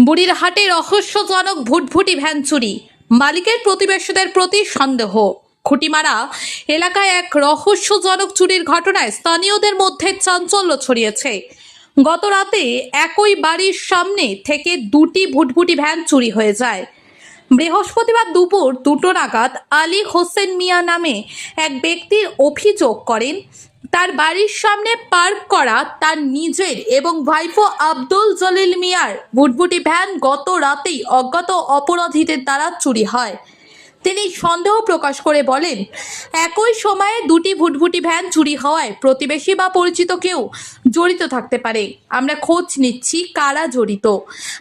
বুড়ির হাটে রহস্যজনক ভুটভুটি ভ্যান চুরি। মালিকের প্রতিবেশীদের প্রতি সন্দেহ। খুঁটিমারা, এলাকায় এক রহস্যজনক চুরির ঘটনায় স্থানীয়দের মধ্যে চাঞ্চল্য ছড়িয়েছে। গত রাতে একই বাড়ির সামনে থেকে দুটি ভুটভুটি ভ্যান চুরি হয়ে যায়। বৃহস্পতিবার দুপুর দুটো নাগাদ আলী হোসেন মিয়া নামে এক ব্যক্তির অভিযোগ করেন, তার বাড়ির সামনে পার্ক করা তার নিজের এবং ভাইফো আব্দুল জলিল মিয়ার ভুটভুটি ভ্যান গত রাতেই অজ্ঞাত অপরাধীদের দ্বারা চুরি হয়। তিনি সন্দেহ প্রকাশ করে বলেন, একই সময়ে দুটি ভুটভুটি ভ্যান চুরি হওয়ায় প্রতিবেশী বা পরিচিত কেউ জড়িত থাকতে পারে। আমরা খোঁজ নিচ্ছি কারা জড়িত।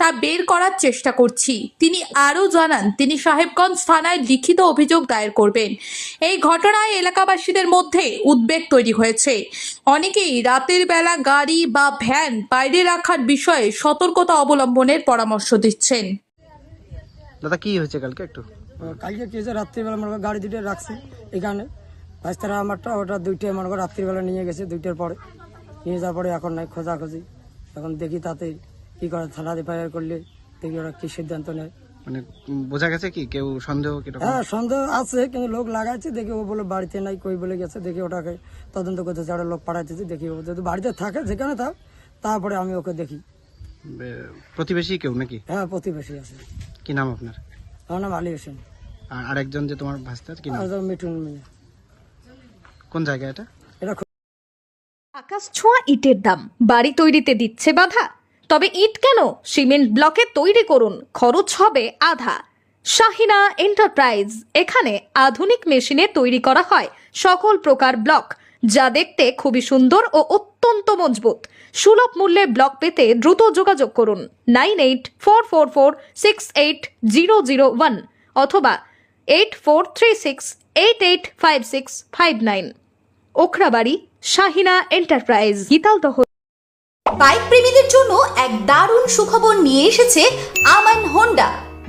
তা বের করার চেষ্টা করছি। তিনি আরও জানান, তিনি সাহেবগঞ্জ থানায় লিখিত অভিযোগ দায়ের করবেন। এই ঘটনায় এলাকাবাসীদের মধ্যে উদ্বেগ তৈরি হয়েছে। অনেকেই রাতের বেলা গাড়ি বা ভ্যান বাইরে রাখার বিষয়ে সতর্কতা অবলম্বনের পরামর্শ দিচ্ছেন। দাদা, কি হয়েছে কালকে একটু? কালকে কি হয়েছে রাত্রিবেলা মনে করো গাড়ি দুটো রাখছি এখানে রাস্তার আমারটা ওটা দুইটা মনে করো রাত্রিবেলা নিয়ে গেছে দুইটার পরে। নিয়ে যাওয়ার পরে এখন নাই খোঁজাখুঁজি। এখন দেখি তাতে কি করে থানা এফআইআর করলে দেখি ওরা কি সিদ্ধান্ত নেয়। মানে বোঝা গেছে কি কেউ সন্দেহ হ্যাঁ সন্দেহ আছে কিন্তু লোক লাগাইছে দেখি ও বলে বাড়িতে নাই কই বলে গেছে দেখি ওটাকে তদন্ত করতেছে ওটা লোক পাঠাইতেছে দেখি ও যদি বাড়িতে থাকে যেখানে থাক তারপরে আমি ওকে দেখি। প্রতিবেশী কেউ নাকি? হ্যাঁ প্রতিবেশী আছে। কি নাম আপনার? আমার নাম আলী হোসেন। আর আরেকজন যে তোমার ভাস্তার কি নাম? মিঠুন মিয়া। কোন জায়গা এটা? এটা আকাশ ছোঁয়া ইটের দাম। বাড়ি তৈরিতে দিচ্ছে বাধা। তবে ইট কেন? সিমেন্ট ব্লকে তৈরি করুন। খরচ হবে আধা। শাহিনা এন্টারপ্রাইজ। এখানে আধুনিক মেশিনে তৈরি করা হয়। সকল প্রকার ব্লক। যা দেখতে খুবই সুন্দর ও অত্যন্ত মজবুত। সুলভ মূল্যে ব্লক পেতে দ্রুত যোগাযোগ করুন nine eight four four four six eight zero zero one অথবা eight four three six eight eight five six five nine. Okhrabari, Shahina enterprise. Gitaldaha bike প্রেমীদের জন্য এক দারুণ সুখবর নিয়ে এসেছে আমান হোন্ডা।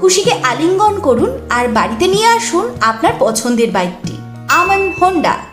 খুশিকে আলিঙ্গন করুন আর বাড়িতে নিয়ে আসুন আপনার পছন্দের বাইকটি। আমন হোন্ডা।